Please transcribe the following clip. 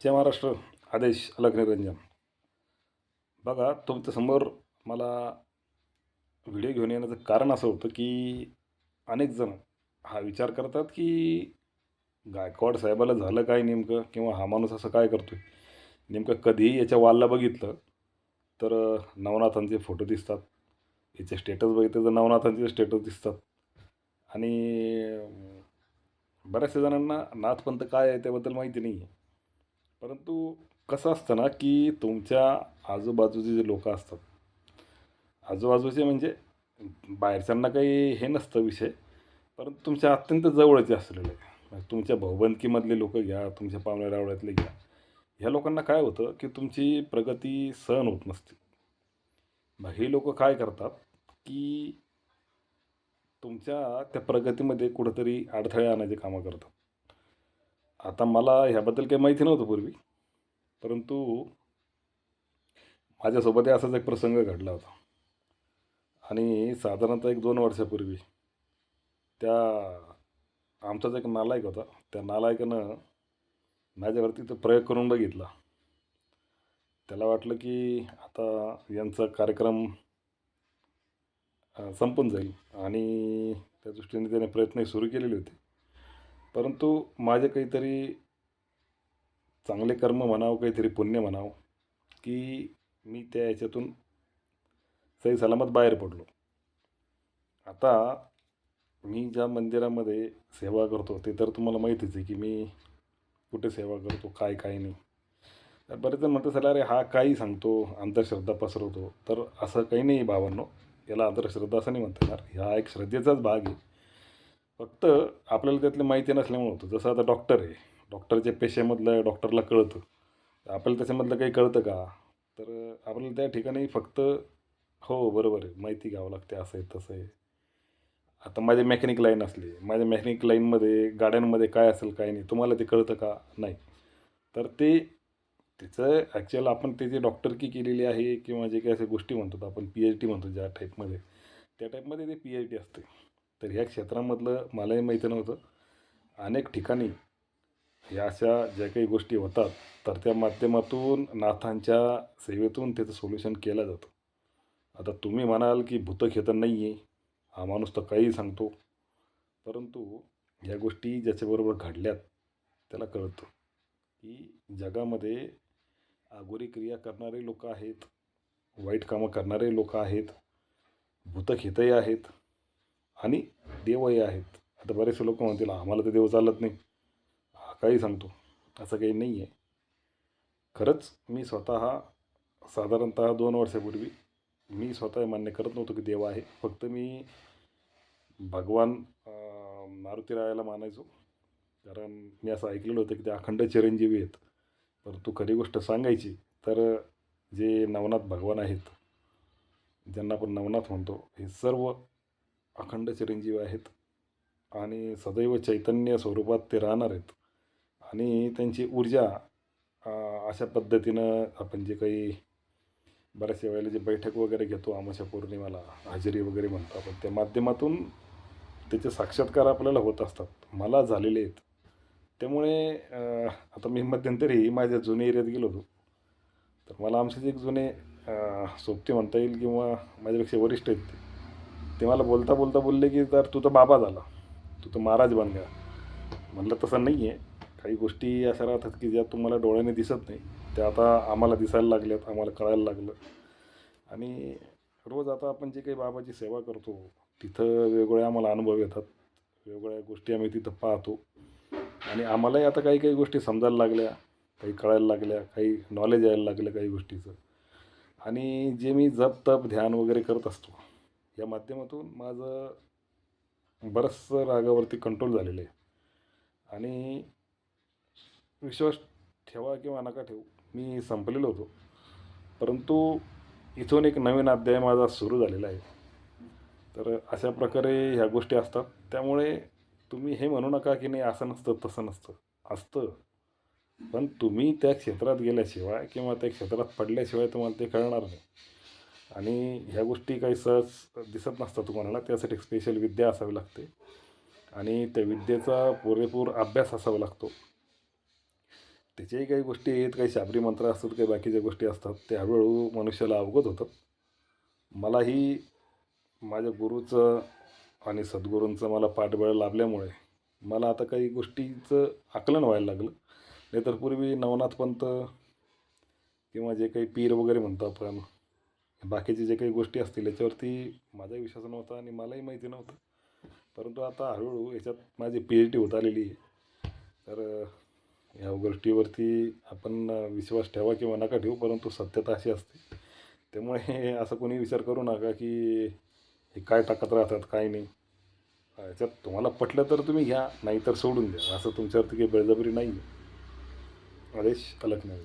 जय महाराष्ट्र. आदेश अलग निरंजन बघा तुमच्यासमोर मला व्हिडिओ घेऊन येण्याचं कारण असं होतं की अनेक जण हा विचार करतात की गायकवाड साहेबाला झालं काय नेमकं किंवा हा माणूस असं काय करतो आहे नेमकं कधीही याच्या वालला बघितलं तर नवनाथांचे फोटो दिसतात. याचे स्टेटस बघितलं तर नवनाथांचे स्टेटस दिसतात. आणि बऱ्याचशा जणांना नाथपंथ काय आहे त्याबद्दल माहिती नाही आहे परंतु कसं असतं ना की तुमच्या आजूबाजूचे जे लोक असतात आजूबाजूचे म्हणजे बाहेरच्यांना काही हे नसतं विषय परंतु तुमच्या अत्यंत जवळचे असलेले म्हणजे तुमच्या भाऊबंदकीमधले लोक घ्या तुमच्या पाहुण्या रावळ्यातले घ्या ह्या लोकांना काय होतं की तुमची प्रगती सहन होत नसते. मग हे लोक काय करतात की तुमच्या त्या प्रगतीमध्ये कुठंतरी अडथळे आणायचे कामं करतात. आता मला ह्याबद्दल काही माहिती नव्हतं पूर्वी. परंतु माझ्यासोबतही असाच एक प्रसंग घडला होता. आणि साधारणतः एक दोन वर्षापूर्वी त्या आमचाच एक नालायक होता. त्या नालायकानं माझ्यावरती तो प्रयोग करून बघितला. त्याला वाटलं की आता यांचा कार्यक्रम संपून जाईल. आणि त्या दृष्टीने त्याने प्रयत्न सुरू केलेले होते. परंतु माझे काहीतरी चांगले कर्म म्हणावं काहीतरी पुण्य म्हणावं की मी त्या याच्यातून सही सलामत बाहेर पडलो. आता मी ज्या मंदिरामध्ये सेवा करतो ते तर तुम्हाला माहितीच आहे की मी कुठे सेवा करतो काय काय नाही. तर बरेच जण म्हणतात सला अरे हा काही सांगतो अंधश्रद्धा पसरवतो. तर असं काही नाही भावांनो याला अंधश्रद्धा असं नाही म्हणता येणार. हा एक श्रद्धेचाच भाग आहे. फक्त आपल्याला त्यातली माहिती नसल्यामुळं होतं. जसं आता डॉक्टर आहे. डॉक्टरच्या पेशामधलं डॉक्टरला कळतं. आपल्याला त्याच्यामधलं काही कळतं का? तर आपल्याला त्या ठिकाणी फक्त हो बरोबर आहे. माहिती घ्यावं लागते. असं आहे तसं आहे. आता माझे मेकॅनिक लाईन असली. माझ्या मेकॅनिक लाईनमध्ये गाड्यांमध्ये काय असेल काय नाही तुम्हाला ते कळतं का? नाही. तर ते तिचं ॲक्च्युअल आपण ते जे डॉक्टरकी केलेली आहे किंवा जे काही असे गोष्टी म्हणतो आपण पी एच डी म्हणतो ज्या टाईपमध्ये त्या टाईपमध्ये ते पी एच डी असते. तर ह्या क्षेत्रामधलं मलाही माहिती नव्हतं. अनेक ठिकाणी ह्या अशा ज्या काही गोष्टी होतात तर त्या माध्यमातून नाथांच्या सेवेतून त्याचं सोल्युशन केलं जातं. आता तुम्ही म्हणाल की भूतखेतन नाही आहे हा माणूस तर काही सांगतो. परंतु ह्या गोष्टी ज्याच्याबरोबर घडल्यात त्याला कळतं की जगामध्ये आगोरी क्रिया करणारे लोक आहेत वाईट कामं करणारे लोक आहेत भूतखेतही आहेत आणि देवही आहेत. आता बरेचसे लोक म्हणतील आम्हाला तर देव चालत नाही. हा काही सांगतो. असं काही नाही आहे खरंच मी स्वतः साधारणतः दोन वर्षापूर्वी मी स्वतः मान्य करत नव्हतो की देव आहे. फक्त मी भगवान मारुतीरायाला मानायचो. कारण मी असं ऐकलेलं होतं की ते अखंड चिरंजीवी आहेत. परंतु खरी गोष्ट सांगायची तर जे नवनाथ भगवान आहेत ज्यांना आपण नवनाथ म्हणतो हे सर्व अखंड चिरंजीव आहेत आणि सदैव चैतन्य स्वरूपात ते राहणार आहेत. आणि त्यांची ऊर्जा अशा पद्धतीनं आपण जे काही बऱ्याचशा वेळेला जे बैठक वगैरे घेतो आमच्या पौर्णिमाला हजेरी वगैरे म्हणतो आपण त्या माध्यमातून त्याचे साक्षात्कार आपल्याला होत असतात. मला झालेले आहेत. त्यामुळे आता मी मध्यंतरी माझ्या जुन्या एरियात गेलो होतो. तर मला आमचे जे एक जुने सोबती म्हणता येईल किंवा माझ्यापेक्षा वरिष्ठ आहेत ते ते मला बोलता बोलता बोलले की तर तू तर बाबा झाला. तू तर महाराज बन गया. म्हणलं तसं नाही आहे. काही गोष्टी अशा राहतात की ज्या तुम्हाला डोळ्याने दिसत नाही. त्या आता आम्हाला दिसायला लागल्यात आम्हाला कळायला लागलं. आणि रोज आता आपण जे काही बाबाची सेवा करतो तिथं वेगवेगळे आम्हाला अनुभव येतात. वेगवेगळ्या गोष्टी आम्ही तिथं पाहतो. आणि आम्हालाही आता काही काही गोष्टी समजायला लागल्या. काही कळायला लागल्या. काही नॉलेज यायला लागलं काही गोष्टीचं. आणि जे मी जप तप ध्यान वगैरे करत असतो या माध्यमातून माझं बरंचसं रागावरती कंट्रोल झालेलं आहे. आणि विश्वास ठेवा किंवा नका ठेवू मी संपलेलो होतो. परंतु इथून एक नवीन अध्याय माझा सुरू झालेला आहे. तर अशा प्रकारे ह्या गोष्टी असतात. त्यामुळे तुम्ही हे म्हणू नका की नाही असं नसतं तसं नसतं. असतं. पण तुम्ही त्या क्षेत्रात गेल्याशिवाय किंवा त्या क्षेत्रात पडल्याशिवाय तुम्हाला ते कळणार नाही. आणि ह्या गोष्टी काही सहज दिसत नसतात तुम्हाला त्यासाठी एक स्पेशल विद्या असावी लागते. आणि त्या विद्येचा पुरेपूर अभ्यास असावा लागतो. त्याच्याही काही गोष्टी आहेत काही शाबरी मंत्र असतात काही बाकीच्या गोष्टी असतात ते हळूहळू मनुष्याला अवगत होतात. मलाही माझ्या गुरुचं आणि सद्गुरूंचं मला पाठबळ लाभल्यामुळे मला आता काही गोष्टीचं आकलन व्हायला लागलं. नाहीतर पूर्वी नवनाथ पंत किंवा जे काही पीर वगैरे म्हणतो आपण बाकीचे जे काही गोष्टी असतील याच्यावरती माझाही विश्वास नव्हता आणि मलाही माहिती नव्हतं. परंतु आता हळूहळू याच्यात माझी पी एच डी होत आलेली आहे. तर ह्या गोष्टीवरती आपण विश्वास ठेवा किंवा नका ठेवू परंतु सत्यता अशी असते. त्यामुळे असं कोणी विचार करू नका की हे काय टाकत राहतात काय नाही. याच्यात तुम्हाला पटलं तर तुम्ही घ्या नाहीतर सोडून द्या. असं तुमच्यावरती काही बळजबरी नाही आहे आदेश अलग नाही